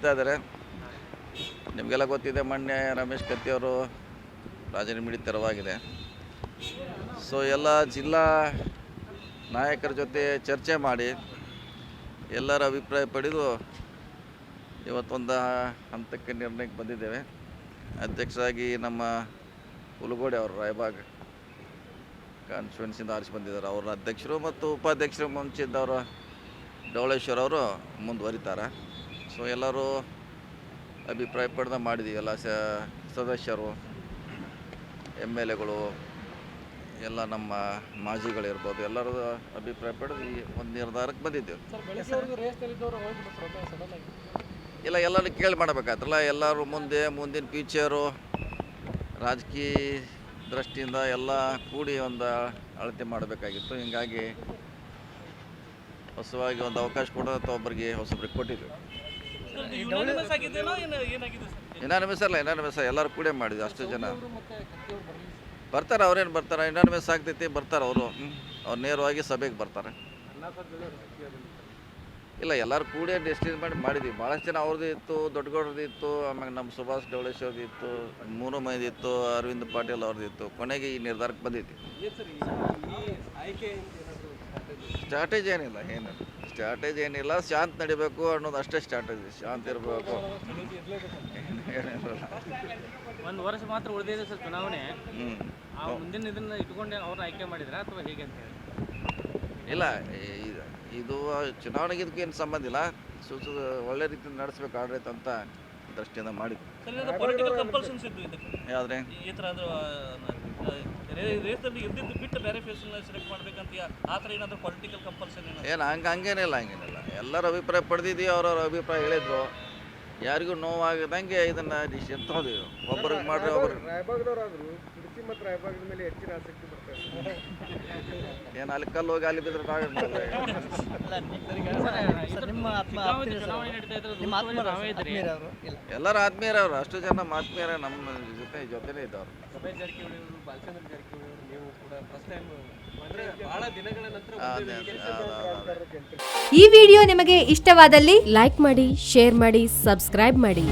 ನೀಡ್ತಾ ಇದ್ದಾರೆ. ನಿಮಗೆಲ್ಲ ಗೊತ್ತಿದೆ ಮೊನ್ನೆ ರಮೇಶ್ ಕತ್ತಿಯವರು ರಾಜೀನಾಮೆ ನೀಡಿ ತೆರವಾಗಿದೆ. ಸೊ ಎಲ್ಲ ಜಿಲ್ಲಾ ನಾಯಕರ ಜೊತೆ ಚರ್ಚೆ ಮಾಡಿ ಎಲ್ಲರ ಅಭಿಪ್ರಾಯ ಪಡೆದು ಇವತ್ತೊಂದು ಹಂತಕ್ಕೆ ನಿರ್ಣಯಕ್ಕೆ ಬಂದಿದ್ದೇವೆ. ಅಧ್ಯಕ್ಷರಾಗಿ ನಮ್ಮ ಹುಲಗೋಡೆ ಅವರು, ರಾಯಬಾಗ್ ಕಾನ್ಸ್ಟಿಟ್ಯೂನ್ಸಿಂದ ಆರಿಸಿ ಬಂದಿದ್ದಾರೆ. ಅವರ ಅಧ್ಯಕ್ಷರು ಮತ್ತು ಉಪಾಧ್ಯಕ್ಷರು ಮುಂಚಿದ್ದವರು ಡವಳೇಶ್ವರ್ ಅವರು ಮುಂದುವರಿತಾರೆ. ಸೊ ಎಲ್ಲರೂ ಅಭಿಪ್ರಾಯ ಪಡೆದ ಮಾಡಿದ್ದೀವಿ ಎಲ್ಲ ಸ ಸದಸ್ಯರು ಎಂ ಎಲ್ ಎಗಳು ಎಲ್ಲ ನಮ್ಮ ಮಾಜಿಗಳಿರ್ಬೋದು ಎಲ್ಲರೂ ಅಭಿಪ್ರಾಯ ಪಡೆದು ಈ ಒಂದು ನಿರ್ಧಾರಕ್ಕೆ ಬಂದಿದ್ದೇವೆ. ಇಲ್ಲ ಎಲ್ಲರೂ ಕೇಳಿ ಮಾಡಬೇಕಾಯ್ತಲ್ಲ ಎಲ್ಲರೂ ಮುಂದೆ ಮುಂದಿನ ಫ್ಯೂಚರು ರಾಜಕೀಯ ದೃಷ್ಟಿಯಿಂದ ಎಲ್ಲ ಕೂಡಿ ಒಂದು ಅಳತೆ ಮಾಡಬೇಕಾಗಿತ್ತು. ಹೀಗಾಗಿ ಹೊಸವಾಗಿ ಒಂದು ಅವಕಾಶ ಕೊಡೋದು ಒಬ್ಬರಿಗೆ ಹೊಸಬ್ರಿಗೆ ಕೊಟ್ಟಿದ್ವಿ ಯುನಾನಿಮಸ್ ಅಲ್ಲ ಯುನಾನಿಮಸ್ ಎಲ್ಲರೂ ಕೂಡೇ ಮಾಡಿದ್ವಿ ಅಷ್ಟು ಜನ. ಬರ್ತಾರೆ ಅವ್ರೇನು ಬರ್ತಾರೆ? ಯುನಾನಿಮಸ್ ಆಗ್ತೈತಿ ಬರ್ತಾರೆ ಅವರು. ಅವ್ರು ನೇರವಾಗಿ ಸಭೆಗೆ ಬರ್ತಾರೆ. ಇಲ್ಲ ಎಲ್ಲರೂ ಕೂಡಿ ಡಿಸ್ಟಿನ್ ಮಾಡಿ ಮಾಡಿದ್ವಿ. ಭಾಳಷ್ಟು ಜನ ಅವ್ರದ್ದು ಇತ್ತು ದೊಡ್ಡಗೌಡ್ರದ್ದು ಇತ್ತು ಆಮೇಲೆ ನಮ್ಮ ಸುಭಾಷ್ ಡೌಳೇಶ್ವರದ್ದು ಇತ್ತು ಮೂರು ಮಂದಿ ಇತ್ತು ಅರವಿಂದ್ ಪಾಟೀಲ್ ಅವ್ರದ್ದು ಇತ್ತು. ಕೊನೆಗೆ ಈ ನಿರ್ಧಾರಕ್ಕೆ ಬಂದಿದ್ವಿ. ಸ್ಟ್ರಾಟಜಿ ಏನಿಲ್ಲ ಏನು ಸ್ಟ್ರಾಟಜಿ ಏನಿಲ್ಲ ಶಾಂತ ನಡಿಬೇಕು ಅನ್ನೋದು ಅಷ್ಟೇ ಸ್ಟ್ರಾಟಜಿ ಶಾಂತ ಇರಬೇಕು. ಒಂದು ವರ್ಷ ಮಾತ್ರ ಉಳಿದಿದೆ ಸರ್ ಚುನಾವಣೆ. ಆ ಮುಂದಿನ ಇದನ್ನ ಇಟ್ಕೊಂಡು ಅವ್ರನ್ನ ಆಯ್ಕೆ ಮಾಡಿದ್ರ ಅಥವಾ ಹೇಗೆ ಅಂತ ಹೇಳಿ? ಇಲ್ಲ ಇದು ಚುನಾವಣೆಗೆ ಇದಕ್ಕೆ ಏನು ಸಂಬಂಧ ಇಲ್ಲ. ಸು ಸು- ಒಳ್ಳೆ ರೀತಿಯಿಂದ ನಡೆಸ್ಬೇಕು ಆಡಳಿತ ಅಂತ ದೃಷ್ಟಿಯಿಂದ ಮಾಡಿದ್ರು ಯಾವ್ದ್ರೆ? ರೇಸಲ್ಲಿ ಇದ್ದಿದ್ದು ಬಿಟ್ಟು ಬೇರೆ ಫೇಸನ್ನ ಸೆಲೆಕ್ಟ್ ಮಾಡ್ಬೇಕಂತ ಆ ಥರ ಏನಾದರೂ ಪೊಲಿಟಿಕಲ್ ಕಂಪಲ್ಷನ್ ಏನಾದ್ರು? ಏನು ಹಂಗೆ ಹಂಗೇನಿಲ್ಲ ಹಂಗೇನಿಲ್ಲ. ಎಲ್ಲರ ಅಭಿಪ್ರಾಯ ಪಡೆದಿದ್ದೀವಿ ಅವ್ರವ್ರ ಅಭಿಪ್ರಾಯ ಹೇಳಿದ್ರು. ಯಾರಿಗೂ ನೋವಾಗದಂಗೆ ಇದನ್ನ ಡಿಸಿಷನ್ ತೊಗೊಂಡಿವಿ ಒಬ್ಬರಿಗೆ ಮಾಡ್ರಿ ಒಬ್ಬರು ಏನ್ ಕುರ್ಚಿ ಮತ್ತು ರಾಯಬಾಗದ ಮೇಲೆ ಹೆಚ್ಚಿನ ಆಸಕ್ತಿ ಬರ್ತಾರೆ ಏನು ಅಲ್ಲಿ ಕಲ್ಲು ಹೋಗಿ ಅಲ್ಲಿ ಆತ್ಮೀಯರ ಆತ್ಮ ನಾವೇ ಇದ್ರಿ ಆತ್ಮೀಯರವರು ಎಲ್ಲರೂ ಆತ್ಮೀಯರವ್ರು. ಅಷ್ಟು ಜನ ನಮ್ಮ ಆತ್ಮೀಯರ ನಮ್ಮ ಜೊತೆ ಜೊತೆನೇ ಇದ್ದವ್ರು. ರಮೇಶ್ ಜಾರಕಿಹೊಳಿ ಬಾಲಚಂದ್ರ ಜಾರಕಿಹೊಳಿ ನೀವು ಕೂಡ ಫಸ್ಟ್ ಟೈಮ್ ಬಹಳ ದಿನಗಳ ನಂತರ ಅದೇ, ಅದೇ, ಅದೇ, ಅದೇ. ಈ ವಿಡಿಯೋ ನಿಮಗೆ ಇಷ್ಟವಾದಲ್ಲಿ ಲೈಕ್ ಮಾಡಿ ಶೇರ್ ಮಾಡಿ ಸಬ್ಸ್ಕ್ರೈಬ್ ಮಾಡಿ.